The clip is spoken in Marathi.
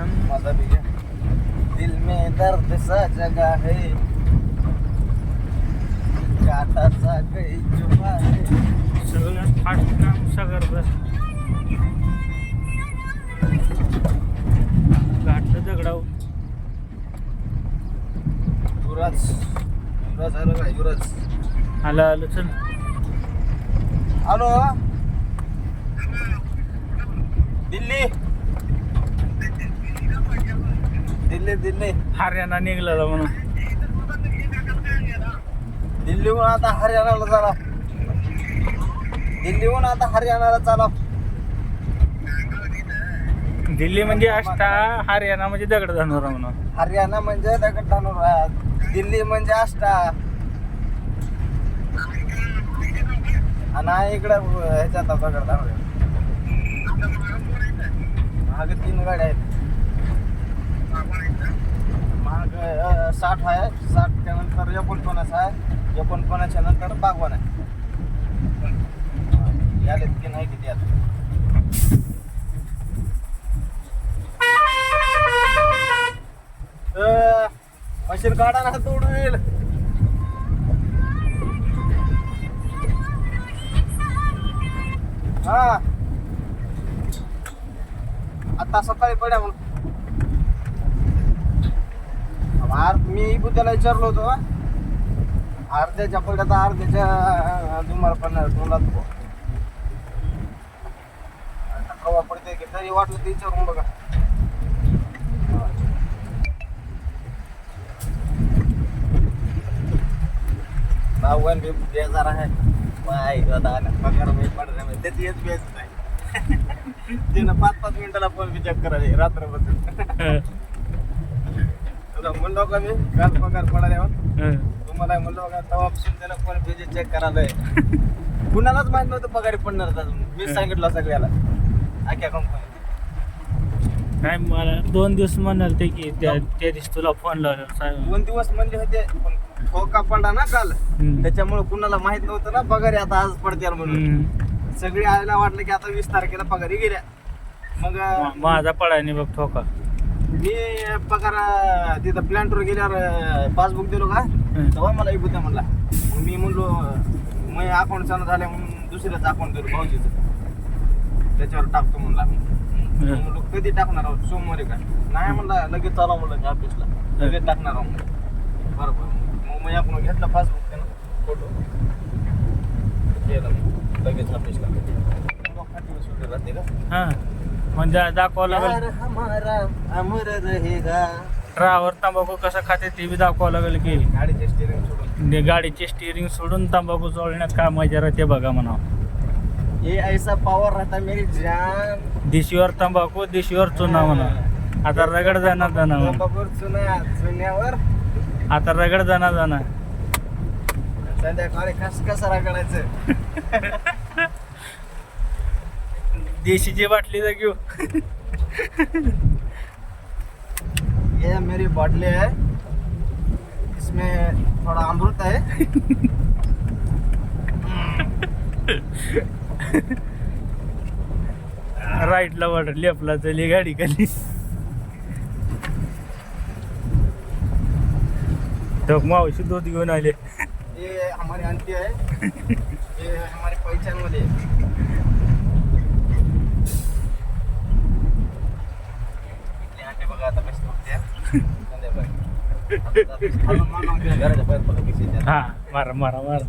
सन माझा भी है। दिल में दर्द सा जगा है। काटाचा काही जुमा है। सगळं फास्ट काम सगळं गाठलं दगडाव युवराज युवराज आलो का? युवराज. आलं आलं चल. हॅलो दिल्ली. दिल्ली दिल्ली. हरियाणा निघलेला म्हणून. दिल्लीहून आता हरियाणाला चाला. दिल्लीहून आता हरियाणाला चाला. दिल्ली म्हणजे आष्टा हरियाणा म्हणजे दगड जाणार म्हणून. हरियाणा म्हणजे दगड धानोरा दिल्ली म्हणजे आष्टा. आणि इकडं ह्याच्यात दगड धानोरा मागे तीन गाड्या आहेत. माग साठ आहे. साठ त्यानंतर एकोणपन्नास आहे. एकोणपन्नासच्या नंतर बागवान आहे. यालेत की नाही किती आता? मशीन काढा ना तोडून हा. आता सकाळी पड्या म्हणून. आर मी बुद्धाला विचारलो होतो अर्ध्याच्या पड्यात अर्ध्याच्या दुमार पडणार तोंडात बुवा. आता कवा पडते की तरी वाटलं ते विचारून बघा. हा. बावन भी बेजार आहे. बाय दादा पगार मी पडणार नाही त्याची हेच बेस नाही तिनं पाच पाच मिनिटाला फोन विचार चेक करायचे रात्रभर. तुला म्हणलो का मी काल पगार पडायला. तुम्हाला म्हणलो का तेव्हापासून त्यानं फोन बी चेक करायला कुणालाच माहीत नव्हतं पगारी पडणार अजून. मीच सांगितलं सगळ्याला. आख्या कंपनी काय मला दोन दिवस म्हणाल ते की त्या त्या दिवशी तुला फोन लावला साहेब दोन दिवस म्हणले होते पण ठोका पडला ना काल. हम्म. त्याच्यामुळे कुणाला माहीत नव्हतं ना पगारी आता आज पडतील म्हणून. हम्म. सगळी आयला वाटलं की आता वीस तारखेला पगारी गेल्या. मग मा- माझा पडायने बघ ठोका मी पगार तिथं प्लॅन्टवर गेल्यावर पासबुक दिलो का? तेव्हा मला इबुद्धा म्हणला. मग मी म्हणलो मी अकाउंट चालू झाले म्हणून दुसऱ्याच अकाउंट दिलो भाऊजीचं. त्याच्यावर टाकतो म्हणला म्हणलो कधी टाकणार आहोत? सोमवारी का? नाही म्हणला लगेच चालव म्हणलं ऑफिसला लगेच टाकणार आहोत. म्हणलं. बरं बरं. मग मी आपण घेतला पासबुक त्यानं फोटो. गेलं मग लगेच ऑफिसला मग राहते का? हा. म्हणजे दाखवावं लागेल. हमारा अमर रहेगा. ड्रायव्हर तंबाखू कसं खाते ते बी दाखवावं लागेल की. गाडीचे स्टिअरिंग सोडून. गाडीचे स्टिअरिंग सोडून तंबाखू चोळण्यात काय मजा राहते बघा म्हणा. ये ऐसा पावर रहता मेरी जान. दिशीवर तंबाखू दिशीवर चुना म्हणा. आता रगड जाणार जाणार. तंबाखूवर चुना चुन्यावर. आता रगड जाणार जाणार. संध्याकाळी कस कसं रगडायचं. देशीची बाटली तर घेऊ. ये मेरी बॉटली है. इसमें थोड़ा अमृत है. राईटला वाटत लेपला चली गाडी खाली. तो मावशी दूध घेऊन आले. ये हमारी आंटी है. ये हमारी पहचान वाली है इथली आंटी बघा आता कशी बघते संध्याकाळी खालून मागून घ्या, घराच्या बाहेर बघा कशी येते. हा मारा मारा मारा